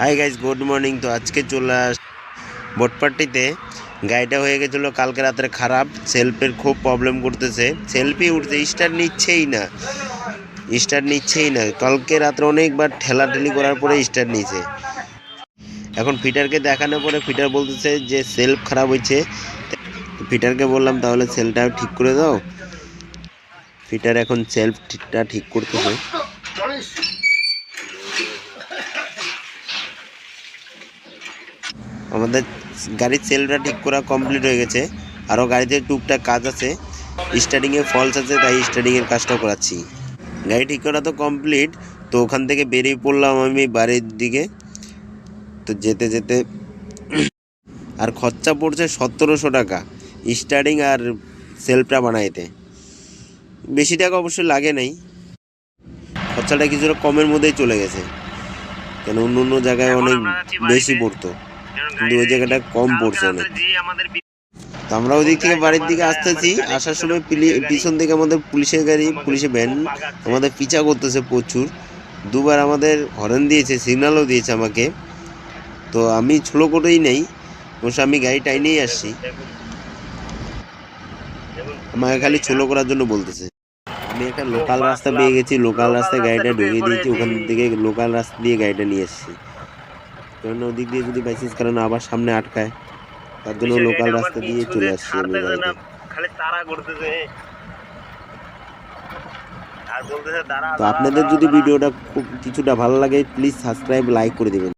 Hi guys good morning তো আজকে চলে আস বোটপাট্টিতে গাড়িটা হয়ে গেছিল, কালকে রাত্রে খারাপ সেলফের খুব প্রবলেম করতেছে। সেলফি উঠছে স্টার্ট নিচ্ছেই না। স্টার্ট নিচ্ছেই না। কালকে রাত্রে অনেকবার ঠেলাঠেলি করার পরে স্টার্ট নিচ্ছে এখন ফিটারকে দেখানোর পরে ফিটার বলতেছে যে সেলফ খারাপ হয়েছে। ফিটারকে বললাম, তাহলে সেলটা ঠিক করে দাও। ফিটার এখন সেলফটা ঠিক করতেছে। আমাদের গাড়ির সেলটা ঠিক করা কমপ্লিট হয়ে গেছে। আরও গাড়িতে টুকটাক কাজ আছে। স্টার্টিংয়ে ফলস আছে তাই স্টার্টিংয়ের কাজটা করাচ্ছি। গাড়ি ঠিক করা তো কমপ্লিট তো ওখান থেকে বেরিয়ে পড়লাম আমি বাড়ির দিকে। তো যেতে যেতে আর খরচা পড়ছে সতেরোশো টাকা স্টার্টিং আর সেলফটা বানাইতে। বেশি টাকা অবশ্যই লাগে নাই। খরচাটা কিছুটা কমের মধ্যেই চলে গেছে। কেন অন্য অন্য জায়গায় অনেক বেশি পড়তো। কিন্তু ওই জায়গাটা কম পড়ছে অনেক। তো আমরা ওই দিক থেকে বাড়ির দিকে আসতেছি। আসার সময় পিছন থেকে আমাদের পুলিশের গাড়ি পুলিশের ভ্যান, আমাদের পিছা করতেছে প্রচুর। দুবার আমাদের হরেন দিয়েছে সিগন্যালও দিয়েছে আমাকে। তো আমি ছোলো করেই নেই, অবশ্য আমি গাড়ি টাইনেই আসছি। আমাকে খালি ছোলো করার জন্য বলতেছে। আমি একটা লোকাল রাস্তা পেয়ে গেছি, লোকাল রাস্তায় গাড়িটা ঢুকিয়ে দিয়েছি, ওখান থেকে লোকাল রাস্তা দিয়ে গাড়িটা নিয়ে এসেছি। কারণ ওদিক দিয়ে যদি বাইসেন্স কারণ আবার সামনে আটকায় তার জন্য লোকাল রাস্তা দিয়ে চলে আসছি আমি খালি তারা করতেছে তো আপনাদের যদি ভিডিওটা খুব কিছুটা ভালো লাগে প্লিজ সাবস্ক্রাইব লাইক করে দেবেন।